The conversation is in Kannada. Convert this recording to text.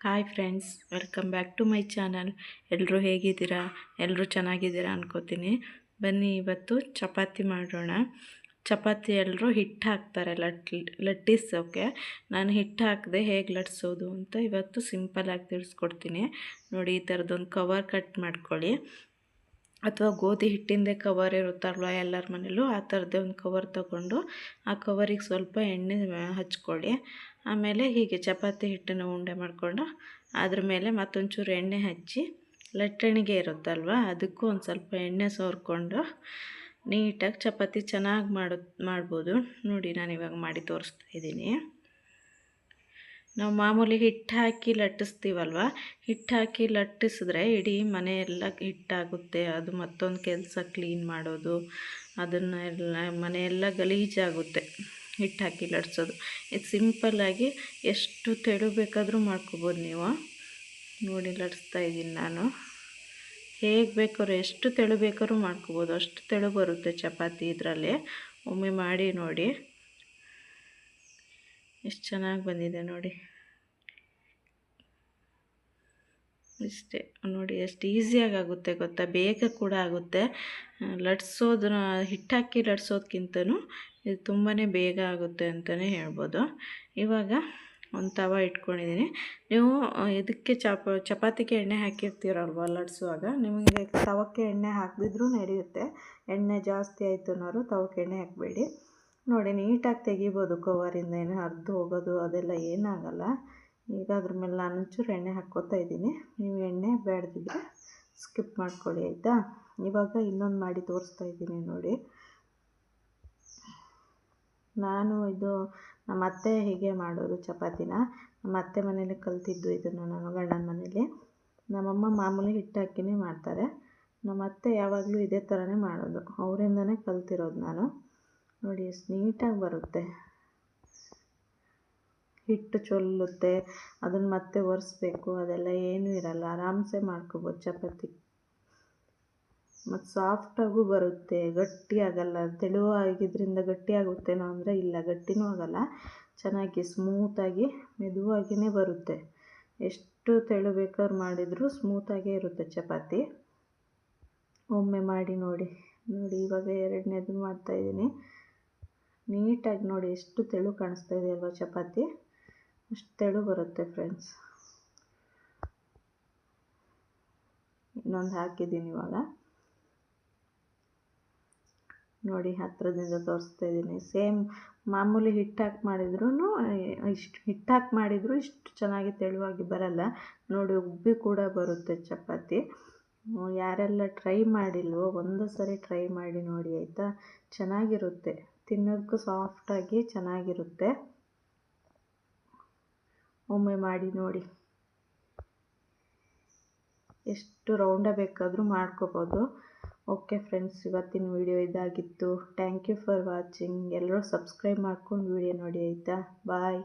Hi friends welcome back to my channel ಎಲ್ಲರೂ ಹೇಗಿದ್ದೀರಾ? ಎಲ್ಲರೂ ಚೆನ್ನಾಗಿದ್ದೀರಾ ಅನ್ಕೋತೀನಿ. ಬನ್ನಿ ಇವತ್ತು ಚಪಾತಿ ಮಾಡೋಣ. ಚಪಾತಿ ಎಲ್ಲರೂ ಹಿಟ್ಟು ಹಾಕ್ತಾರೆ ಲಟ್ ಲಟ್ಟಿಸೋಕ್ಕೆ ನಾನು ಹಿಟ್ಟು ಹಾಕದೆ ಹೇಗೆ ಲಟ್ಸೋದು ಅಂತ ಇವತ್ತು ಸಿಂಪಲಾಗಿ ತಿಳಿಸ್ಕೊಡ್ತೀನಿ. ನೋಡಿ ಈ ಥರದ್ದೊಂದು ಕವರ್ ಕಟ್ ಮಾಡ್ಕೊಳ್ಳಿ. ಅಥವಾ ಗೋಧಿ ಹಿಟ್ಟಿಂದೇ ಕವರ್ ಇರುತ್ತಲ್ವ ಎಲ್ಲರ ಮನೇಲೂ? ಆ ಥರದ್ದೇ ಒಂದು ಕವರ್ ತಗೊಂಡು ಆ ಕವರಿಗೆ ಸ್ವಲ್ಪ ಎಣ್ಣೆ ಹಚ್ಕೊಳ್ಳಿ ಆಮೇಲೆ ಹೀಗೆ ಚಪಾತಿ ಹಿಟ್ಟನ್ನು ಉಂಡೆ ಮಾಡಿಕೊಂಡು ಅದ್ರ ಮೇಲೆ ಮತ್ತೊಂಚೂರು ಎಣ್ಣೆ ಹಚ್ಚಿ ಲಟ್ಟಣಿಗೆ ಇರುತ್ತಲ್ವ? ಅದಕ್ಕೂ ಒಂದು ಸ್ವಲ್ಪ ಎಣ್ಣೆ ಸೋರ್ಕೊಂಡು ನೀಟಾಗಿ ಚಪಾತಿ ಚೆನ್ನಾಗಿ ಮಾಡು, ಮಾಡ್ಬೋದು. ನೋಡಿ ನಾನು ಇವಾಗ ಮಾಡಿ ತೋರಿಸ್ತಾ ಇದ್ದೀನಿ. ನಾವು ಮಾಮೂಲಿ ಹಿಟ್ಟು ಹಾಕಿ ಲಟ್ಟಿಸ್ತೀವಲ್ವ? ಹಿಟ್ಟು ಹಾಕಿ ಲಟ್ಟಿಸಿದ್ರೆ ಇಡೀ ಮನೆಯೆಲ್ಲ ಹಿಟ್ಟಾಗುತ್ತೆ. ಅದು ಮತ್ತೊಂದು ಕೆಲಸ ಕ್ಲೀನ್ ಮಾಡೋದು, ಅದನ್ನೆಲ್ಲ ಮನೆಯೆಲ್ಲ ಗಲೀಜಾಗುತ್ತೆ ಹಿಟ್ಟು ಹಾಕಿ ಲಟ್ಸೋದು. ಇದು ಸಿಂಪಲ್ಲಾಗಿ ಎಷ್ಟು ತೆಳು ಬೇಕಾದರೂ ಮಾಡ್ಕೋಬೋದು ನೀವು. ನೋಡಿ, ಲಟ್ಸ್ತಾ ಇದ್ದೀನಿ ನಾನು. ಹೇಗೆ ಬೇಕಾದ್ರೂ, ಎಷ್ಟು ತೆಳು ಬೇಕಾದ್ರೂ ಮಾಡ್ಕೋಬೋದು. ಅಷ್ಟು ತೆಳು ಬರುತ್ತೆ ಚಪಾತಿ ಇದರಲ್ಲಿ. ಒಮ್ಮೆ ಮಾಡಿ ನೋಡಿ. ಎಷ್ಟು ಚೆನ್ನಾಗಿ ಬಂದಿದೆ ನೋಡಿ. ಇಷ್ಟೇ, ನೋಡಿ ಎಷ್ಟು ಈಸಿಯಾಗಿ ಆಗುತ್ತೆ ಗೊತ್ತಾ? ಬೇಗ ಕೂಡ ಆಗುತ್ತೆ. ಲಟ್ಸೋದನ್ನ ಹಿಟ್ಟಾಕಿ ಲಟ್ಸೋದ್ಕಿಂತನೂ ಇದು ತುಂಬಾ ಬೇಗ ಆಗುತ್ತೆ ಅಂತಲೇ ಹೇಳ್ಬೋದು. ಇವಾಗ ಒಂದು ತವ ಇಟ್ಕೊಂಡಿದ್ದೀನಿ ನೀವು ಇದಕ್ಕೆ ಚಪ, ಚಪಾತಿಗೆ ಎಣ್ಣೆ ಹಾಕಿರ್ತೀರಲ್ವ ಲಟ್ಸುವಾಗ? ನಿಮಗೆ ತವಕ್ಕೆ ಎಣ್ಣೆ ಹಾಕಿದ್ರೂ ನಡೆಯುತ್ತೆ. ಎಣ್ಣೆ ಜಾಸ್ತಿ ಆಯಿತು ಅನ್ನೋರು ತವಕ್ಕೆ ಎಣ್ಣೆ ಹಾಕಬೇಡಿ. ನೋಡಿ, ನೀಟಾಗಿ ತೆಗಿಬೋದು. ಕವರಿಂದ ಏನು ಹರಿದು ಹೋಗೋದು ಅದೆಲ್ಲ ಏನಾಗಲ್ಲ. ಈಗ ಅದ್ರ ಮೇಲೆ ನಾನು ಒಂಚೂರು ಎಣ್ಣೆ ಹಾಕ್ಕೋತಾ ಇದ್ದೀನಿ. ನೀವು ಎಣ್ಣೆ ಬೇಡದಿದ್ರೆ ಸ್ಕಿಪ್ ಮಾಡ್ಕೊಳ್ಳಿ, ಆಯಿತಾ? ಇವಾಗ ಇನ್ನೊಂದು ಮಾಡಿ ತೋರಿಸ್ತಾ ಇದ್ದೀನಿ ನೋಡಿ. ನಾನು ಇದು ನಮ್ಮ ಅತ್ತೆ ಹೀಗೆ ಮಾಡೋದು ಚಪಾತಿನ. ನಮ್ಮ ಅತ್ತೆ ಮನೇಲಿ ಕಲ್ತಿದ್ದು ಇದನ್ನು ನಾನು, ಗಂಡನ ಮನೇಲಿ. ನಮ್ಮಮ್ಮ ಮಾಮೂಲಿ ಹಿಟ್ಟಾಕಿನೇ ಮಾಡ್ತಾರೆ. ನಮ್ಮ ಅತ್ತೆ ಯಾವಾಗಲೂ ಇದೇ ಥರನೇ ಮಾಡೋದು. ಅವರಿಂದನೇ ಕಲ್ತಿರೋದು ನಾನು. ನೋಡಿ, ಎಷ್ಟು ನೀಟಾಗಿ ಬರುತ್ತೆ. ಹಿಟ್ಟು ಚೊಲ್ಲುತ್ತೆ, ಅದನ್ನು ಮತ್ತೆ ಒರೆಸ್ಬೇಕು, ಅದೆಲ್ಲ ಏನೂ ಇರಲ್ಲ. ಆರಾಮ್ಸೆ ಮಾಡ್ಕೋಬೋದು ಚಪಾತಿ. ಮತ್ತು ಸಾಫ್ಟಾಗೂ ಬರುತ್ತೆ, ಗಟ್ಟಿ ಆಗಲ್ಲ. ತೆಳುವಾಗಿದ್ದರಿಂದ ಗಟ್ಟಿ ಆಗುತ್ತೇನೋ ಅಂದರೆ ಇಲ್ಲ, ಗಟ್ಟಿನೂ ಆಗಲ್ಲ. ಚೆನ್ನಾಗಿ ಸ್ಮೂತಾಗಿ ಮೆದುವಾಗಿಯೇ ಬರುತ್ತೆ. ಎಷ್ಟು ತೆಳು ಬೇಕಾದ್ರೂ ಮಾಡಿದರೂ ಸ್ಮೂತಾಗೇ ಇರುತ್ತೆ ಚಪಾತಿ. ಒಮ್ಮೆ ಮಾಡಿ ನೋಡಿ. ನೋಡಿ, ಇವಾಗ ಎರಡನೇದು ಮಾಡ್ತಾಯಿದ್ದೀನಿ ನೀಟಾಗಿ ನೋಡಿ ಎಷ್ಟು ತೆಳು ಕಾಣಿಸ್ತಾ ಇದೆ ಅಲ್ವಾ ಚಪಾತಿ? ಅಷ್ಟು ತೆಳು ಬರುತ್ತೆ ಫ್ರೆಂಡ್ಸ್ ಇನ್ನೊಂದು ಹಾಕಿದ್ದೀನಿ ಇವಾಗ. ನೋಡಿ ಹತ್ತಿರದಿಂದ ತೋರಿಸ್ತಾ ಇದ್ದೀನಿ. ಸೇಮ್ ಮಾಮೂಲಿ ಹಿಟ್ಟು ಹಾಕಿ ಮಾಡಿದ್ರೂ ಇಷ್ಟು ಹಿಟ್ಟು ಹಾಕಿ ಮಾಡಿದರೂ ಇಷ್ಟು ಚೆನ್ನಾಗಿ ತೆಳುವಾಗಿ ಬರಲ್ಲ. ನೋಡಿ ಉಬ್ಬಿ ಕೂಡ ಬರುತ್ತೆ ಚಪಾತಿ. ಯಾರೆಲ್ಲ ಟ್ರೈ ಮಾಡಿಲ್ವೋ ಒಂದು ಸರಿ ಟ್ರೈ ಮಾಡಿ ನೋಡಿ, ಆಯಿತಾ? ಚೆನ್ನಾಗಿರುತ್ತೆ. ತಿನ್ನೋದಕ್ಕೂ ಸಾಫ್ಟಾಗಿ ಚೆನ್ನಾಗಿರುತ್ತೆ. ಒಮ್ಮೆ ಮಾಡಿ ನೋಡಿ. ಎಷ್ಟು ರೌಂಡ ಬೇಕಾದರೂ ಮಾಡ್ಕೋಬೋದು. ಓಕೆ ಫ್ರೆಂಡ್ಸ್ ಇವತ್ತಿನ ವಿಡಿಯೋ ಇದಾಗಿತ್ತು. ಥ್ಯಾಂಕ್ ಯು ಫಾರ್ ವಾಚಿಂಗ್ ಎಲ್ಲರೂ ಸಬ್ಸ್ಕ್ರೈಬ್ ಮಾಡ್ಕೊಂಡು ವಿಡಿಯೋ ನೋಡಿ, ಆಯಿತಾ? ಬಾಯ್